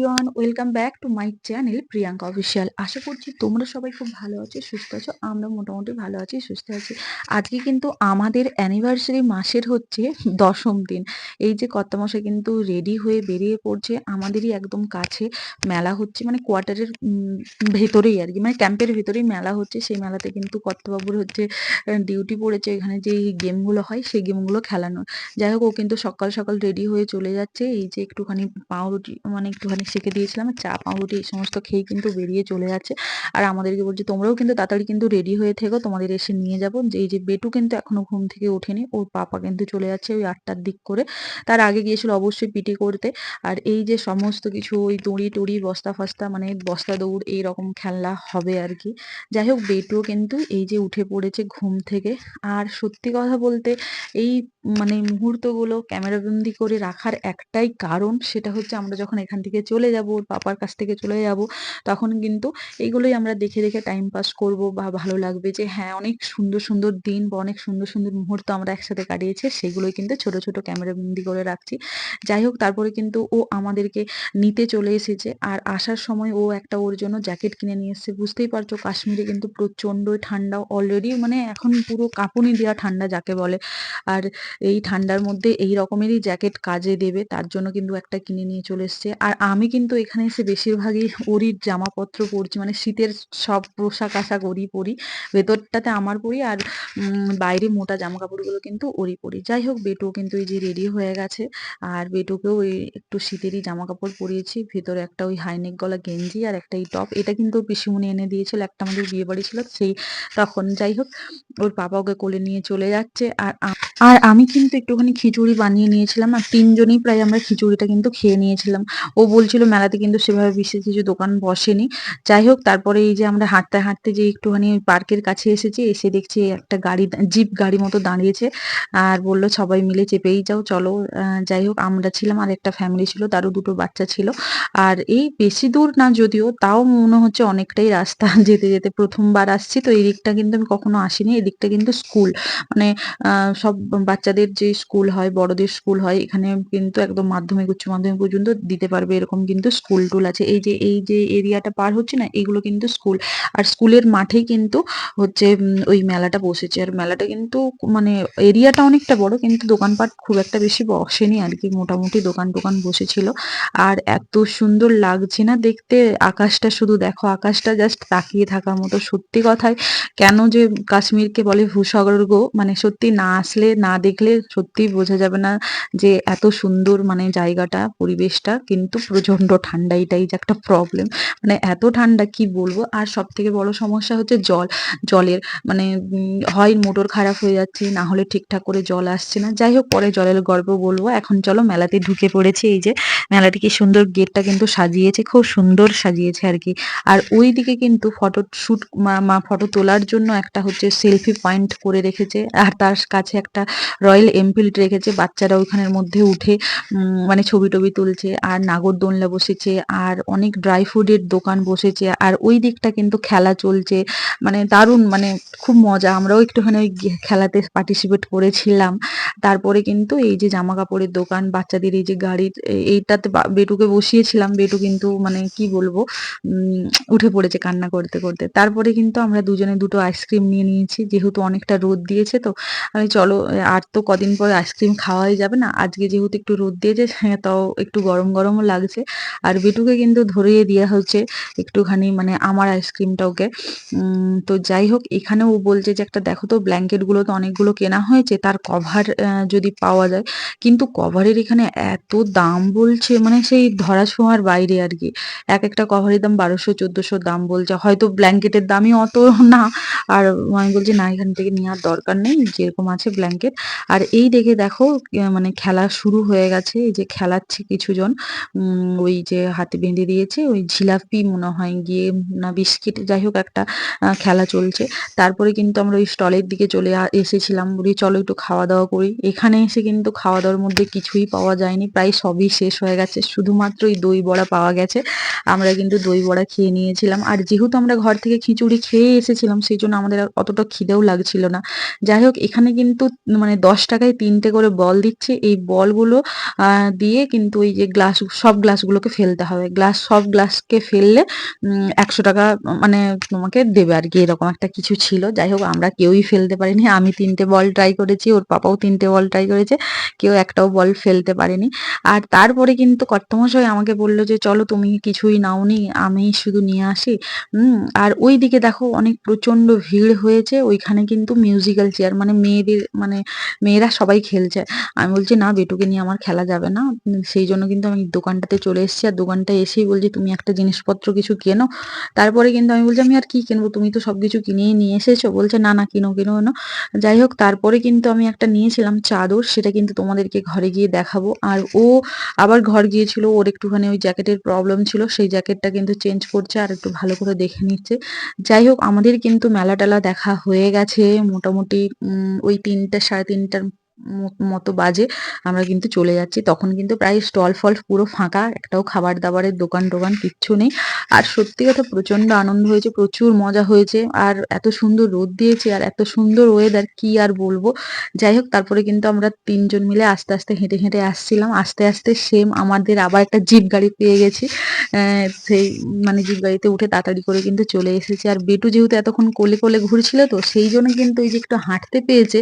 Everyone welcome back to my channel Priyanka official আশা করছি তোমরা সবাই খুব ভালো আছো, সুস্থ আছো আমরা মোটামুটি ভালো আছি, সুস্থ আছি। আজকে কিন্তু আমাদের অ্যানিভার্সারি মাসের হচ্ছে দশম দিন। এই যে কর্তামশাই কিন্তু রেডি হয়ে বেরিয়ে পড়ছে, আমাদেরই একদম কাছে মেলা হচ্ছে মানে কোয়ার্টারের ভেতরেই আর কি মানে ক্যাম্পের ভেতরেই মেলা হচ্ছে। সেই মেলাতে কিন্তু কর্তাবাবুর হচ্ছে ডিউটি পড়েছে, এখানে যে গেমগুলো হয়, সেই গেমগুলো খেলানোর যাই হোক, ও কিন্তু সকাল সকাল রেডি হয়ে চলে যাচ্ছে। এই যে একটুখানি পাউরুটি মানে একটুখানি সেঁকে দিয়েছিলাম। চা পাউরুটি এই সমস্ত খেয়ে কিন্তু বেরিয়ে চলে যাচ্ছে। আর আমাদেরকে বলছে, তোমরাও কিন্তু তাড়াতাড়ি কিন্তু রেডি হয়ে থেকো, তোমাদের এসে নিয়ে যাব। এই যে বেটু কিন্তু এখনও ঘুম থেকে ওঠেনি, ওর পাপা কিন্তু চলে যাচ্ছে ওই আটটার দিক করে। তার আগে গিয়েছিল অবশ্যই পিটি করতে। আর এই যে সমস্ত কিছু, ওই দড়ি টুড়ি, বস্তা ফস্তা মানে বস্তা দৌড়, এই রকম খেলনা হবে আর কি। যাই হোক, বেটুও কিন্তু এই যে উঠে পড়েছে ঘুম থেকে। আর সত্যি কথা বলতে, এই মানে মুহূর্তগুলো ক্যামেরাবন্দি করে রাখার একটাই কারণ, সেটা হচ্ছে আমরা যখন এখান থেকে চলে যাব ওর পাপার কাছ থেকে চলে যাব, তখন কিন্তু এইগুলোই আমরা দেখে দেখে টাইম পাস করব বা ভালো লাগবে যে হ্যাঁ অনেক সুন্দর সুন্দর দিন বা অনেক সুন্দর সুন্দর মুহূর্ত আমরা একসাথে কাটিয়েছি, সেগুলোই কিন্তু ছোট ছোট ক্যামেরাবন্দি করে রাখছি। যাই হোক, তারপরে কিন্তু ও আমাদেরকে নিতে চলে এসেছে আর আসার সময় ও একটা ওর জন্য জ্যাকেট কিনে নিয়ে এসেছে। বুঝতেই পারছ, কাশ্মীরে কিন্তু প্রচণ্ড ঠান্ডা অলরেডি মানে এখন পুরো কাঁপুনি দেওয়া ঠান্ডা যাকে বলে। আর এই ঠান্ডার মধ্যে এই রকমেরই জ্যাকেট কাজে দেবে, তার জন্য কিন্তু একটা কিনে নিয়ে চলে এসছে। আর আমি কিন্তু এখানে এসে বেশিরভাগই ওরির জামাপত্র পরছি মানে শীতের সব পোশাক আশাক ওরই পরি, ভেতরটাতে আমার পরি আর বাইরে মোটা জামা কাপড়গুলো কিন্তু ওরই পরি। যাই হোক, বেটু কিন্তু এই যে রেডি হয়ে গেছে, আর বেটুকেও ওই একটু শীতেরই জামা কাপড় পরিয়েছি, ভেতরে একটা ওই হাইনেক গলা গেঞ্জি আর একটা এই টপ এটা কিন্তু পিসিমণি এনে দিয়েছিল, একটা আমাদের বিয়ে বাড়ি ছিল, সেই তখন। যাই হোক, ওর পাপা ওকে কোলে নিয়ে চলে যাচ্ছে, আর আর আমি কিন্তু একটুখানি খিচুড়ি বানিয়ে নিয়েছিলাম, আর তিনজনই প্রায় আমরা খিচুড়িটা কিন্তু খেয়ে নিয়েছিলাম। ও বলছিল মেলাতে কিন্তু সেভাবে বিশেষ কিছু দোকান বসেনি। যাই হোক, তারপরে এই যে আমরা হাঁটতে হাঁটতে যে একটুখানি পার্কের কাছে এসেছি, এসে দেখছি একটা গাড়ি, জিপ গাড়ি মতো দাঁড়িয়েছে আর বলল, সবাই মিলে চেপেই যাও, চলো। যাই হোক, আমরা ছিলাম আর একটা ফ্যামিলি ছিল, তারও দুটো বাচ্চা ছিল। আর এই বেশি দূর না যদিও, তাও মনে হচ্ছে অনেকটাই রাস্তা যেতে যেতে প্রথমবার আসছি। তো এই দিকটা কিন্তু আমি কখনো আসিনি, এই দিকটা কিন্তু স্কুল। মানে সব বাচ্চাদের যে স্কুল হয়, বড়দের স্কুল হয়, এখানে কিন্তু একদম মাধ্যমিক, উচ্চ মাধ্যমিক পর্যন্ত দিতে পারবে এরকম কিন্তু স্কুল টুল আছে। এই যে এই যে এরিয়াটা পার হচ্ছে না, এগুলো কিন্তু স্কুল আর স্কুলের মাঠেই কিন্তু হচ্ছে ওই মেলাটা বসেছে। আর মেলাটা কিন্তু মানে এরিয়াটা অনেকটা বড়, কিন্তু দোকানপাট খুব একটা বেশি বসেনি আর কি মোটামুটি দোকান টোকান বসেছিল। আর এত সুন্দর লাগছে না দেখতে। আকাশটা শুধু দেখো, আকাশটা জাস্ট তাকিয়ে থাকার মতো। সত্যি কথায়, কেন যে কাশ্মীরকে বলে ভূস্বর্গ মানে সত্যি না আসলে, না দেখলে সত্যিই বোঝা যাবে না যে এত সুন্দর মানে জায়গাটা, পরিবেশটা। কিন্তু প্রচণ্ড ঠান্ডা এটাই যে একটা প্রবলেম মানে এত ঠান্ডা, কি বলব? আর সব থেকে বড় সমস্যা হচ্ছে জল। জলের মানে হয় মোটর খারাপ হয়ে যাচ্ছে, না হলে ঠিকঠাক করে জল আসছে না। যাই হোক, পরে জলের গর্ব বলব। এখন চলো মেলাতে ঢুকে পড়েছি, এই যে মেলাটি কি সুন্দর গেটটা কিন্তু সাজিয়েছে, খুব সুন্দর সাজিয়েছে আর কি। আর ওই দিকে কিন্তু ফটো শ্যুট মা ফটো তোলার জন্য একটা হচ্ছে সেলফি পয়েন্ট করে রেখেছে। আর তার কাছে একটা রয়্যাল এনফিল্ড রেখেছে। বাচ্চারা ওইখানের মধ্যে উঠে মানে ছবি টবি তুলছে। আর নাগরদোলনা বসেছে আর অনেক ড্রাই ফ্রুটের দোকান বসেছে আর ওই দিকটা কিন্তু খেলা চলছে। মানে দারুণ মানে খুব মজা। আমরাও একটুখানি ওই খেলাতে পার্টিসিপেট করেছিলাম। তারপরে কিন্তু এই যে জামা কাপড়ের দোকান বাচ্চাদের এই যে গাড়ির এইটাতে বেটুকে বসিয়েছিলাম। বেটু কিন্তু মানে কি বলব উঠে পড়েছে কান্না করতে করতে। তারপরে কিন্তু আমরা দুজনে দুটো আইসক্রিম নিয়ে নিয়েছি। যেহেতু অনেকটা রোদ দিয়েছে তো আমি চলো আর তো কদিন পরে আইসক্রিম খাওয়াই যাবে না। আজকে যেহেতু একটু রোদ দিয়েছে হ্যাঁ, তাও একটু গরম গরমও লাগছে। আর বেটুকে কিন্তু ধরিয়ে দেওয়া হয়েছে একটুখানি মানে আমার আইসক্রিমটা ওকে তো যাই হোক এখানে ও বলছে যে, একটা দেখো তো ব্ল্যাঙ্কেটগুলো তো অনেকগুলো কেনা হয়েছে, তার কভার যদি পাওয়া যায়। কিন্তু কভারের এখানে এত দাম বলছে মানে সেই ধরা ছোঁয়ার বাইরে আর কি। এক একটা কভারের দাম বারোশো, চোদ্দোশো দাম বলছে। হয়তো ব্ল্যাঙ্কেটের দামই অত না, আর আমি বলছি, না, এখান থেকে নেওয়ার দরকার নেই, যেরকম আছে ব্ল্যাঙ্কেট। আর এই দেখে দেখো মানে খেলা শুরু হয়ে গেছে, এই যে খেলাচ্ছে কিছুজন। ওই যে হাতে বেঁধে দিয়েছে, ওই ঝিলাপি মনে হয় গিয়ে না বিস্কিট, যাই হোক একটা খেলা চলছে। তারপরে কিন্তু আমরা ওই স্টলের দিকে চলে এসেছিলাম, বলি চলো একটু খাওয়া দাওয়া করি। এখানে এসে কিন্তু খাওয়া দাওয়ার মধ্যে কিছুই পাওয়া যায়নি, প্রায় সবই শেষ হয়ে গেছে। শুধুমাত্র ওই দই বড়া পাওয়া গেছে। আমরা কিন্তু দই বড়া খেয়ে নিয়েছিলাম। আর যেহেতু আমরা ঘর থেকে খিচুড়ি খেয়ে এসেছিলাম, সেই জন্য আমাদের অতটা খিদেও লাগছিল না। যাই হোক, এখানে কিন্তু মানে দশ টাকায় তিনটে করে বল দিচ্ছে। এই বলগুলো দিয়ে কিন্তু ওই যে গ্লাস, সব গ্লাসগুলো গ্লাসগুলোকে ফেলতে হবে। গ্লাস, সব গ্লাসকে ফেললে একশো টাকা মানে তোমাকে দেবে আর কি, এরকম একটা কিছু ছিল। যাই হোক, আমরা কেউই ফেলতে পারিনি। আমি তিনটে বল ট্রাই করেছি, ওর পাপাও তিনটে বল ট্রাই করেছে, কেউ একটাও বল ফেলতে পারেনি। আর তারপরে কিন্তু কর্তমশাই আমাকে বলল যে, চলো তুমি কিছুই নাওনি, আমি শুধু নিয়ে আসি। আর ওই দিকে দেখো অনেক প্রচণ্ড ভিড় হয়েছে, ওইখানে কিন্তু মিউজিক্যাল চেয়ার মানে মেয়েদের মানে মেয়েরা সবাই খেলছে। আমি বলছি, না বেটুকে নিয়ে আমার খেলা যাবে না। সেই জন্য কিন্তু আমি দোকানটাতে চলে এসেছি আর দোকানটা এসেই বলছি, তুমি একটা জিনিসপত্র কিছু কেনো। তারপরে কিন্তু আমি বলছি, আমি আর কি কিনবো? তুমি তো সবকিছু কিনেই নিয়ে এসেছ। বলছে, না না, কিনো কিনো কিনো। যাই হোক, তারপরে কিন্তু আমি একটা নিয়েছিলাম চাদর, সেটা কিন্তু তোমাদেরকে ঘরে গিয়ে দেখাবো। আর ও আবার ঘর গিয়েছিল, ওর একটুখানি ওই জ্যাকেটের প্রবলেম ছিল, সেই জ্যাকেটটা কিন্তু চেঞ্জ করছে আর একটু ভালো করে দেখে নিচ্ছে। যাই হোক, আমাদের কিন্তু মেলা টেলা দেখা হয়ে গেছে। মোটামুটি ওই তিনটে, সাড়ে তিনটার মতো বাজে, আমরা কিন্তু চলে যাচ্ছি। তখন কিন্তু প্রায় স্টল ফল পুরো ফাঁকা, একটাও খাবার দাবারের দোকান টোকান কিচ্ছু নেই। আর সত্যি কথা প্রচণ্ড আনন্দ হয়েছে, প্রচুর মজা হয়েছে। আর এত সুন্দর রোদ দিয়েছে, আর এত সুন্দর ওয়েদার কি আর বলব? যাই হোক, তারপরে কিন্তু আমরা তিনজন মিলে আস্তে আস্তে হেঁটে হেঁটে আসছিলাম। আস্তে আস্তে সেম আমাদের আবার একটা জিপ গাড়ি পেয়ে গেছি। সেই মানে জিপ গাড়িতে উঠে তাড়াতাড়ি করে কিন্তু চলে এসেছি। আর বেটু যেহেতু এতক্ষণ কোলে কোলে ঘুরছিল তো, সেই জন্য কিন্তু এই যে একটু হাঁটতে পেয়েছে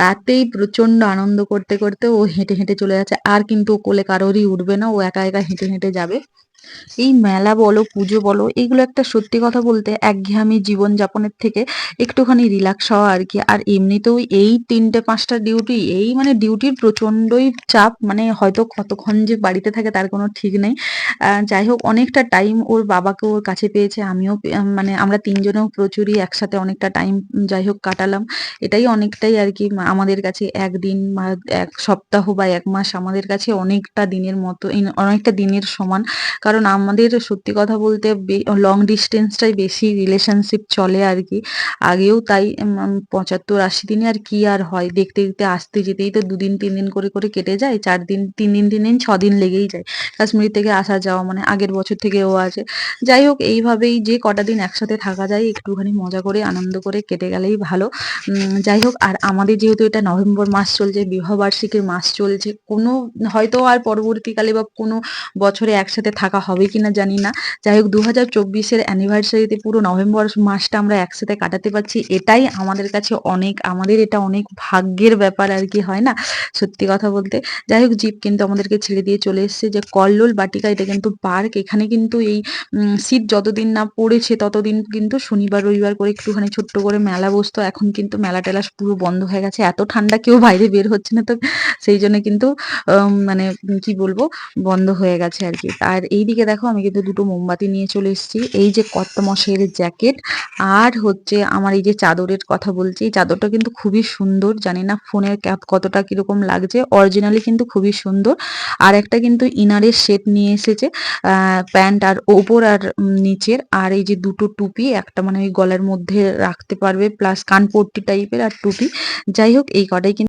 তাতেই প্রচণ্ড আনন্দ করতে করতে ও হেঁটে হেঁটে চলে যাচ্ছে। আর কিন্তু কোলে কারোরই উঠবে না, ও একা একা হেঁটে হেঁটে যাবে। এই মেলা বলো, পুজো বলো, এগুলো একটা সত্যি কথা বলতে একঘেয়েমি জীবন যাপনের থেকে একটুখানি রিল্যাক্স হওয়া আর কি। আর এমনিতেও এই তিনটে, পাঁচটা ডিউটি এই মানে ডিউটির প্রচন্ডই চাপ মানে হয়তো কতক্ষণ যে বাড়িতে থাকে তার কোনো ঠিক নেই। যাই হোক, অনেকটা টাইম ওর বাবাকে ওর কাছে পেয়েছে, আমিও মানে আমরা তিনজনেও প্রচুরই একসাথে অনেকটা টাইম যাই হোক, কাটালাম। এটাই অনেকটাই আর কি আমাদের কাছে একদিন বা এক সপ্তাহ বা এক মাস আমাদের কাছে অনেকটা দিনের মতো অনেকটা দিনের সমান। কারণ আমাদের সত্যি কথা বলতে লং ডিস্টেন্সটাই বেশি রিলেশনশিপ চলে আর কি। আগেও তাই পঁচাত্তর আশি দিনে আর কি আর হয়, দেখতে দেখতে আসতে যেতেই তো দুদিন তিন দিন করে করে কেটে যায়, চার দিন, তিন দিন তিন দিন, ছ দিন লেগেই যায়। কাশ্মীর থেকে আসা যাওয়া মানে আগের বছর থেকে ও আছে। যাই হোক, এইভাবেই যে কটা দিন একসাথে থাকা যায়, একটুখানি মজা করে, আনন্দ করে কেটে গেলেই ভালো। যাই হোক, আর আমাদের যেহেতু এটা নভেম্বর মাস চলছে, বিবাহবার্ষিকীর মাস চলছে, কোনো, হয়তো আর পরবর্তীকালে বা কোনো বছরে একসাথে থাকা হবে কিনা জানি না। যাই হোক দু হাজার চব্বিশের অ্যানিভার্সারিতে পুরো নভেম্বর মাসটা আমরা একসাথে কাটাতে পারছি। এটাই আমাদের কাছে অনেক, আমাদের এটা অনেক ভাগ্যের ব্যাপার আর কি, হয় না? সত্যি কথা বলতে। যাই হোক জিপ কিন্তু আমাদেরকে ছেড়ে দিয়ে চলে এসেছে। যে কল্লোল বাটিকা, এটা কিন্তু পার্ক। এখানে কিন্তু এই শীত যতদিন না পড়েছে, ততদিন কিন্তু শনিবার, রবিবার করে একটুখানি ছোট্ট করে মেলা বসতো। এখন কিন্তু মেলা টেলা পুরো বন্ধ হয়ে গেছে। এত ঠান্ডা, কেউ বাইরে বের হচ্ছে না তো। সেই জন্য কিন্তু মানে কি বলব? বন্ধ হয়ে গেছে আর কি। আর এইদিকে দেখো আমি কিন্তু দুটো মোমবাতি নিয়ে চলে এসেছি। এই যে কত্ত মশাইয়ের জ্যাকেট আর হচ্ছে আমার এই যে চাদরের কথা বলছি এই চাদরটা কিন্তু খুবই সুন্দর। জানি না ফোনের ক্যাপ কতটা কীরকম লাগছে, অরিজিনালি কিন্তু খুবই সুন্দর। আর একটা কিন্তু ইনারের সেট নিয়ে এসেছে প্যান্ট আর ওপর আর নিচের। আর এই যে দুটো টুপি, একটা মানে ওই গলার মধ্যে রাখতে পারবে, প্লাস কানপট্টি টাইপের আর টুপি। যাই হোক, এই কটাই কিন্তু